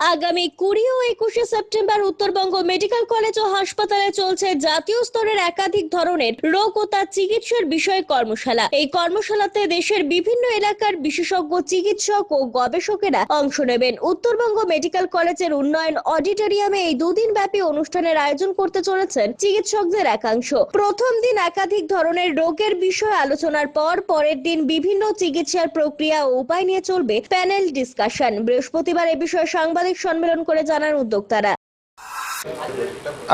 আগামী কুড়ি ও একুশে সেপ্টেম্বর উত্তরবঙ্গ মেডিকেল কলেজ ও হাসপাতালে চলছে জাতীয় স্তরের একাধিক ধরনের রোগ ও তার চিকিৎসার বিষয়ে কর্মশালা। এই কর্মশালাতে দেশের বিভিন্ন এলাকার বিশেষজ্ঞ, চিকিৎসক ও গবেষকেরা অংশ নেবেন। উত্তরবঙ্গ মেডিকেল কলেজের উন্নয়ন অডিটোরিয়ামে এই দুদিন ব্যাপী অনুষ্ঠানের আয়োজন করতে চলেছেন চিকিৎসকদের একাংশ। প্রথম দিন একাধিক ধরনের রোগের বিষয়ে আলোচনার পর পরের দিন বিভিন্ন চিকিৎসার প্রক্রিয়া ও উপায় নিয়ে চলবে প্যানেল ডিসকাশন। বৃহস্পতিবার এ বিষয়ে সাংবাদিক সম্মেলন করে জানান উদ্যোক্তারা।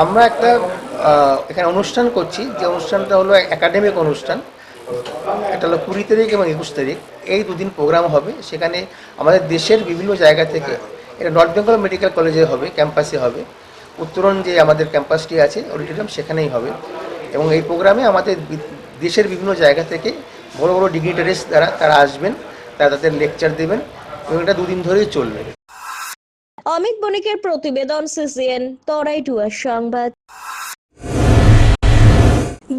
আমরা একটা এখানে অনুষ্ঠান করছি। যে অনুষ্ঠানটা হলো একাডেমিক অনুষ্ঠান। এটা হলো কুড়ি তারিখ এবং একুশ তারিখ। এই দুদিন প্রোগ্রাম হবে। সেখানে আমাদের দেশের বিভিন্ন জায়গা থেকে, এটা নর্থ বেঙ্গল মেডিকেল কলেজে হবে, ক্যাম্পাসে হবে। উত্তরণ যে আমাদের ক্যাম্পাসটি আছে, অডিটোরিয়াম সেখানেই হবে। এবং এই প্রোগ্রামে আমাদের দেশের বিভিন্ন জায়গা থেকে বড় বড় ডিগ্রিটারিস দ্বারা তারা আসবেন, তারা তাদের লেকচার দেবেন এবং এটা দুদিন ধরেই চলবে। অমিত বণিকের প্রতিবেদন সিসিএন তরাই টুয়ার সংবাদ।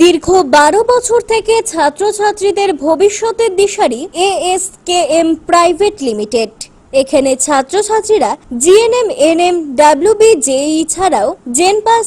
দীর্ঘ বারো বছর থেকে ছাত্রছাত্রীদের ভবিষ্যতের দিশারি এএসকেএম প্রাইভেট লিমিটেড। এখানে ছাত্রছাত্রীরা জিএনএম, এনএম, ডাব্লিউবি জেই ছাড়াও জেনপাস